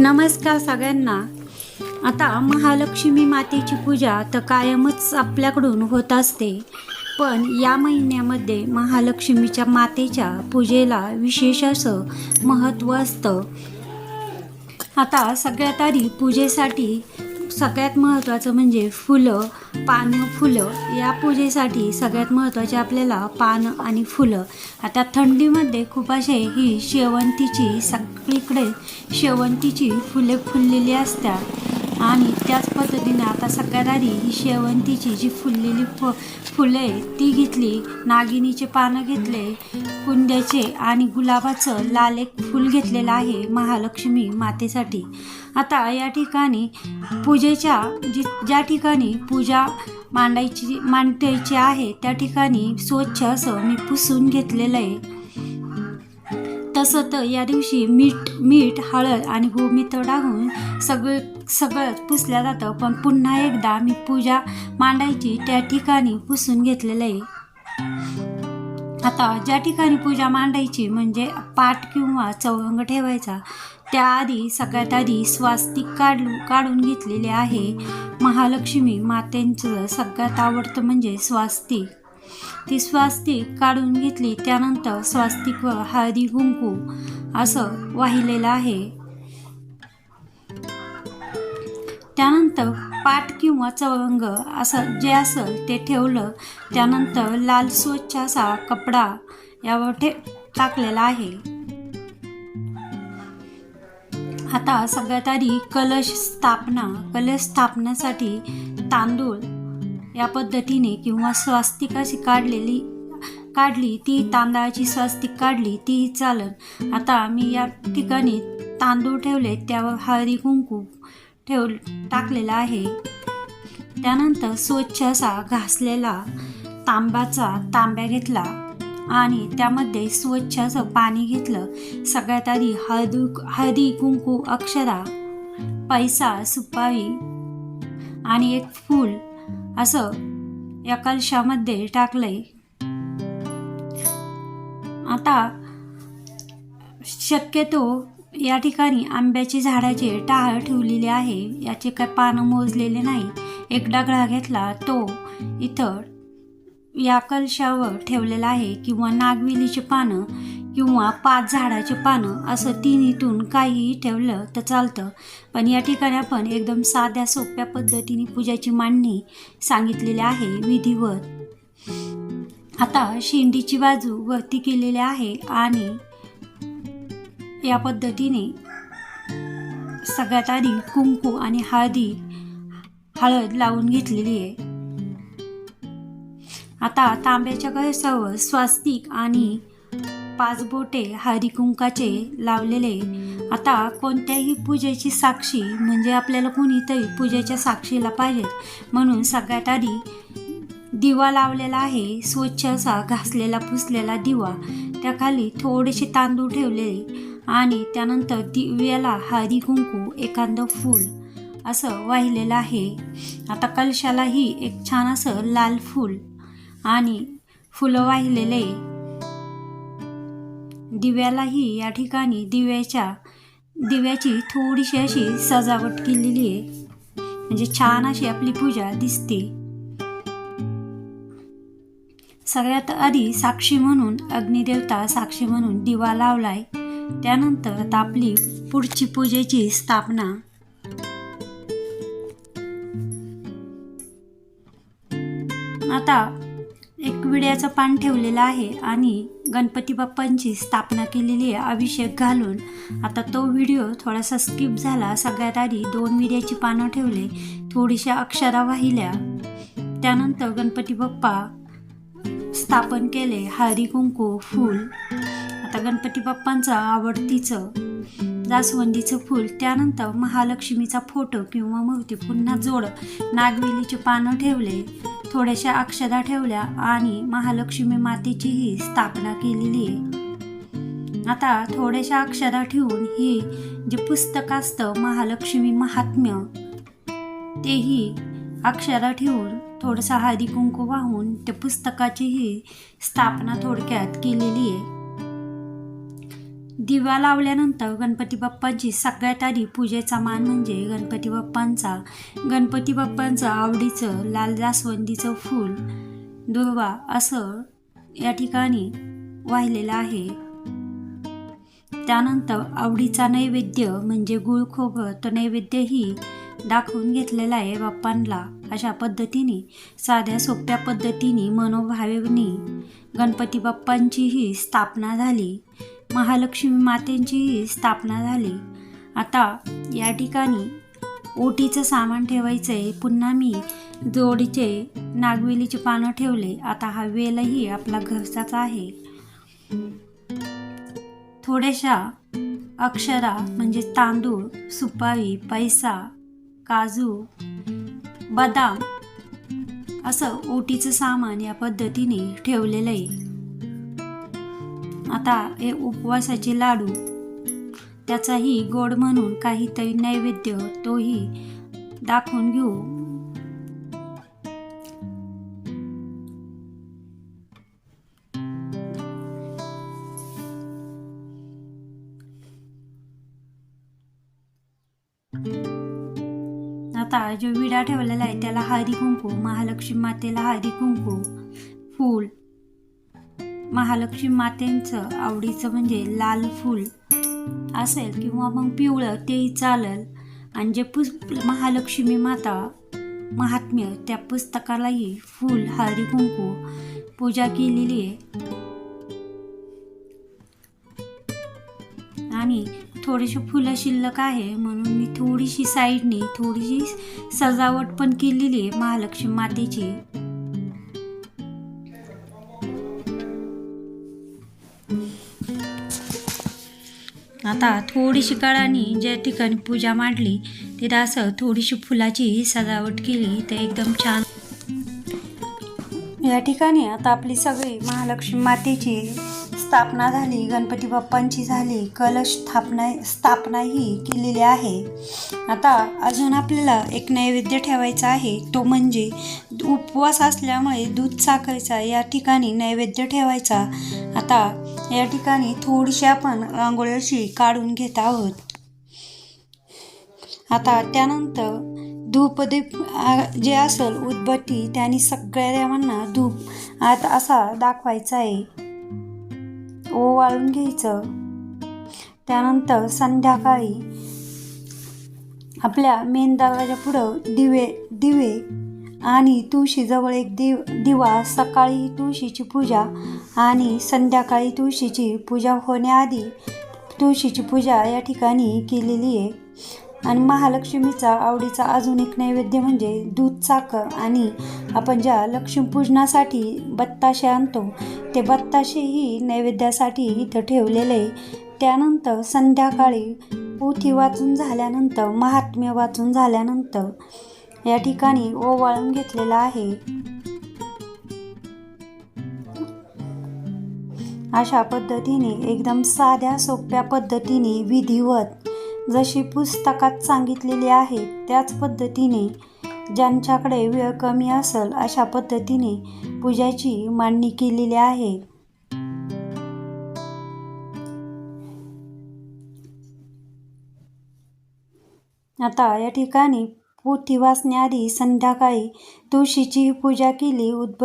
नमस्कार सगळ्यांना. आता महालक्ष्मी मातेची पूजा तर कायमच आपल्याकडून होत असते. पण या महिन्यामध्ये महालक्ष्मीच्या मातेच्या पूजेला विशेष असं महत्त्व असतं. आता सगळ्यात आधी पूजेसाठी सगळ्यात महत्त्वाचं म्हणजे फुलं पानं फुलं. या पूजेसाठी सगळ्यात महत्त्वाचे आपल्याला पानं आणि फुलं. आता थंडीमध्ये खूप असे ही शेवंतीची सगळीकडे शेवंतीची फुले फुललेली असतात. आणि त्याच पद्धतीने आता सगळ्यात ही शेवंतीची जी फुललेली फ फुले ती घेतली. नागिनीचे पानं घेतले कुंद्याचे आणि गुलाबाचं लाल एक फूल घेतलेलं आहे महालक्ष्मी मातेसाठी. आता या ठिकाणी पूजेच्या जी ज्या ठिकाणी पूजा मांडायची मांडायची आहे त्या ठिकाणी स्वच्छ असं मी पुसून घेतलेलं आहे. तसं तर या दिवशी मीठ मीठ हळद आणि गोमित्र टाकून सगळं सगळं पुसल्या जातं. पण पुन्हा एकदा मी पूजा मांडायची त्या ठिकाणी पुसून घेतलेलं आहे. आता ज्या ठिकाणी पूजा मांडायची म्हणजे पाठ किंवा चौरंग ठेवायचा त्याआधी सगळ्यात आधी स्वास्तिक काढू काढून घेतलेले आहे महालक्ष्मी मातेंचं सगळ्यात आवडतं म्हणजे स्वास्तिक. ती स्वास्तिक काढून घेतली त्यानंतर स्वास्तिक व हळदी कुंकू असं वाहिलेलं आहे. त्यानंतर पाट किंवा चवंग असं जे असेल ते ठेवलं त्यानंतर लाल स्वच्छ असा कपडा यावर ठे टाकलेला आहे. आता सगळ्यात आधी कलश स्थापना कलश स्थापनेसाठी तांदूळ या पद्धतीने किंवा स्वास्तिक अशी काढलेली काढली ती तांदळाची स्वास्तिक काढली तीही चालन. आता मी या ठिकाणी तांदूळ ठेवले त्यावर हळदी कुंकू ठेव टाकलेला आहे. त्यानंतर स्वच्छ असा घासलेला तांब्याचा तांब्या घेतला आणि त्यामध्ये स्वच्छ असं पाणी घेतलं. सगळ्यात आधी हळदी हळदी कुंकू अक्षरा पैसा सुपारी आणि एक फूल असं या कलशामध्ये टाकलंय. आता शक्यतो या ठिकाणी आंब्याची झाडाचे टाळ ठेवलेले आहे. याचे काय पानं मोजलेले नाही. एक डगळा घेतला तो इथं या कलशावर ठेवलेला आहे किंवा नागविलीची पानं किंवा पाच झाडाचे पानं असं तिन्हीतून काहीही ठेवलं तर चालतं. पण या ठिकाणी आपण एकदम साध्या सोप्या पद्धतीने पूजाची मांडणी सांगितलेली आहे विधिवत. आता शेंडीची बाजू वरती केलेली आहे आणि या पद्धतीने सगळ्यात आधी कुंकू आणि हळदी हळद लावून घेतलेली आहे. आता तांब्याच्या कळसावर स्वास्तिक आणि पाच बोटे हरिकुंकाचे लावलेले. आता कोणत्याही पूजेची साक्षी म्हणजे आपल्याला कोणीतरी पूजेच्या साक्षीला पाहिजेत म्हणून सगळ्यात आधी दिवा लावलेला आहे स्वच्छ असा घासलेला पुसलेला दिवा. त्याखाली थोडेसे तांदूळ ठेवलेले आणि त्यानंतर दिव्याला हळदी कुंकू एखादं फूल असं वाहिलेलं आहे. आता कलशालाही एक छान असं लाल फूल आणि फुलं वाहिलेले. दिव्यालाही या ठिकाणी दिव्याच्या दिव्याची थोडीशी अशी सजावट केलेली आहे. म्हणजे छान अशी आपली पूजा दिसते. सगळ्यात आधी साक्षी म्हणून अग्निदेवता साक्षी म्हणून दिवा लावलाय. त्यानंतर आता आपली पुढची पूजेची स्थापना. आता एक विड्याचं पान ठेवलेलं आहे आणि गणपती बाप्पांची स्थापना केलेली आहे अभिषेक घालून. आता तो व्हिडिओ थोडासा स्किप झाला. सगळ्यात आधी दोन विड्याची पानं ठेवले थोडीशा अक्षरा वाहिल्या. त्यानंतर गणपती बाप्पा स्थापन केले हळदी कुंकू फूल. आता गणपती बाप्पांचं आवडतीचं जास्वंदीचं फूल त्यानंतर महालक्ष्मीचा फोटो किंवा मूर्ती पुन्हा जोड नागवेलीचे पानं ठेवले. थोड्याशा अक्षदा ठेवल्या आणि महालक्ष्मी मातेचीही स्थापना केलेली आहे. आता थोड्याशा अक्षदा ठेवून ही जे पुस्तक असतं महालक्ष्मी महात्म्य तेही अक्षरा ठेवून थोडंसं हळदी कुंकू वाहून त्या पुस्तकाचीही स्थापना थोडक्यात केलेली आहे. दिवा लावल्यानंतर गणपती बाप्पांची सगळ्यात आधी पूजेचा मान म्हणजे गणपती बाप्पांचा. गणपती बाप्पांचं आवडीचं लाल जास्वंदीचं फूल दुर्वा असं या ठिकाणी वाहिलेलं आहे. त्यानंतर आवडीचा नैवेद्य म्हणजे गुळ खोबरं तो नैवेद्यही दाखवून घेतलेला आहे बाप्पांना अशा पद्धतीने साध्या सोप्या पद्धतीने मनोभावेने गणपती बाप्पांचीही स्थापना झाली. महालक्ष्मी मातेंचीही स्थापना झाली. आता या ठिकाणी ओटीचं सामान ठेवायचं आहे पुन्हा मी जोडीचे नागवेलीचे पानं ठेवले. आता हा वेलही आपला घरचाच आहे. थोड्याशा अक्षरा म्हणजे तांदूळ सुपारी पैसा काजू बदाम असं ओटीचं सामान या पद्धतीने ठेवलेलं आहे. आता हे उपवासाचे लाडू. त्याचाही गोड म्हणून काहीतरी नैवेद्य तोही दाखवून घेऊ. आता जो विडा ठेवलेला आहे त्याला हळदी कुंकू महालक्ष्मी मातेला हळदी कुंकू फूल महालक्ष्मी मातेंचं आवडीचं म्हणजे लाल फूल असेल किंवा मग पिवळं तेही चालेल. आणि जे पुस महालक्ष्मी माता महात्म्य त्या पुस्तकालाही फूल हळदी कुंकू पूजा केलेली आहे. आणि थोडेसे फुलं शिल्लक आहे म्हणून मी थोडीशी साईडने थोडीशी सजावट पण केलेली आहे महालक्ष्मी मातेची. आता थोडीशी काळाने ज्या ठिकाणी पूजा मांडली तिथं असं थोडीशी फुलाची सजावट केली तर एकदम छान. या ठिकाणी आता आपली सगळी महालक्ष्मी मातेची स्थापना झाली गणपती बाप्पांची झाली कलश स्थापना स्थापनाही केलेली आहे. आता अजून आपल्याला एक नैवेद्य ठेवायचा आहे तो म्हणजे उपवास असल्यामुळे दूध साखरेचा या ठिकाणी नैवेद्य ठेवायचा. आता या ठिकाणी थोडीशी आपण रांगोळी अशी काढून घेत आहोत. आता त्यानंतर धूपदीप जे असेल उदबत्ती त्याने सगळ्या देवांना धूप आत असा दाखवायचा आहे. ओवाळून घ्यायचं. त्यानंतर संध्याकाळी आपल्या मेन दरवाजा पुढं दिवे दिवे आणि तुळशीजवळ एक दिव दिवा सकाळी तुळशीची पूजा आणि संध्याकाळी तुळशीची पूजा होण्याआधी तुळशीची पूजा या ठिकाणी केलेली आहे. आणि महालक्ष्मीचा आवडीचा अजून एक नैवेद्य म्हणजे दूध साखर आणि आपण ज्या लक्ष्मीपूजनासाठी बत्ताशे आणतो ते बत्ताशेही नैवेद्यासाठी इथं ठेवलेले आहे. त्यानंतर संध्याकाळी पोथी वाचून झाल्यानंतर महात्म्य वाचून झाल्यानंतर या ठिकाणी ओवाळून घेतलेला आहे. अशा पद्धतीने एकदम साध्या सोप्या पद्धतीने विधिवत जशी पुस्तकात सांगितलेली आहे त्याच पद्धतीने ज्यांच्याकडे वेळ कमी असेल अशा पद्धतीने पूजाची मांडणी केलेली आहे. आता या ठिकाणी पोथी वाचण्याआधी संध्याकाळी तुळशीची पूजा केली उद्ब